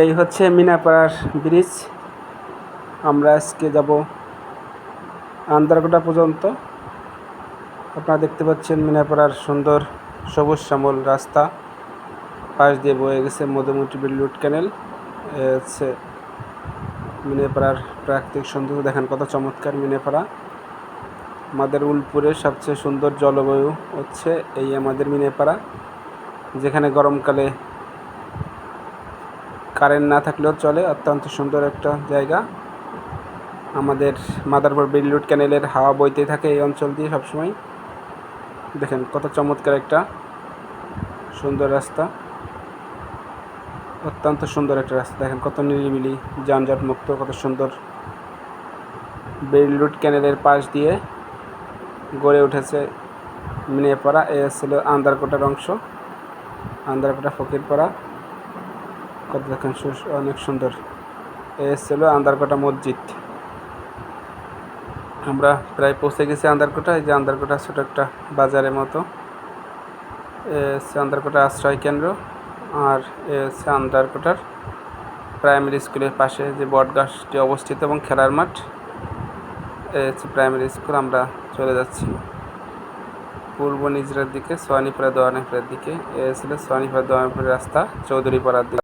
এই হচ্ছে মিনাপাড়ার ব্রিজ। আমরা আজকে যাব আন্দারকোটা পর্যন্ত। আপনারা দেখতে পাচ্ছেন মিনাপাড়ার সুন্দর সবুজ শ্যামল রাস্তা। পাশ দিয়ে বয়ে গেছে মধুমতি বিল্লুট ক্যানেল। হচ্ছে মিনেপাড়ার প্রাকৃতিক সৌন্দর্য। দেখেন কত চমৎকার মিনেপাড়া। আমাদের উলপুরের সবচেয়ে সুন্দর জলবায়ু হচ্ছে এই আমাদের মিনেপাড়া, যেখানে গরমকালে কারেন্ট না থাকলেও চলে, অত্যন্ত সুন্দর একটা জায়গা। আমাদের মাদারপুর বিল্লুট ক্যানেলের হাওয়া বইতে থাকে এই অঞ্চল দিয়ে সবসময়। দেখেন কত চমৎকার একটা সুন্দর রাস্তা। অত্যন্ত সুন্দর একটা রাস্তা, দেখেন কত নিরিবিলি যানজট মুক্ত কত সুন্দর। বেলরুট ক্যানেলের পাশ দিয়ে গড়ে উঠেছে মিনিয়াপাড়া এ ছিল আন্দারকোটার অংশ, আন্দারকোটা ফকিরপাড়া। কত দেখেন অনেক সুন্দর। এ ছিল আন্দারকোটা মসজিদ। আমরা প্রায় পৌঁছে গেছি আন্দারকোটা এই যে আন্দারকোটা ছোট একটা বাজারের মতো। আন্দারকোটা আশ্রয় কেন্দ্র, আর হচ্ছে আন্দারকোটার প্রাইমারি স্কুলের পাশে যে বট গাছটি অবস্থিত এবং খেলার মাঠ হচ্ছে প্রাইমারি স্কুল। আমরা চলে যাচ্ছি পূর্ব নিজরার দিকে, সোয়ানিপাড়া দোয়ানিপাড়ার দিকে। এ ছিল সোয়ানিপাড়া দোয়ানিপাড়ার রাস্তা, চৌধুরীপাড়ার দিকে।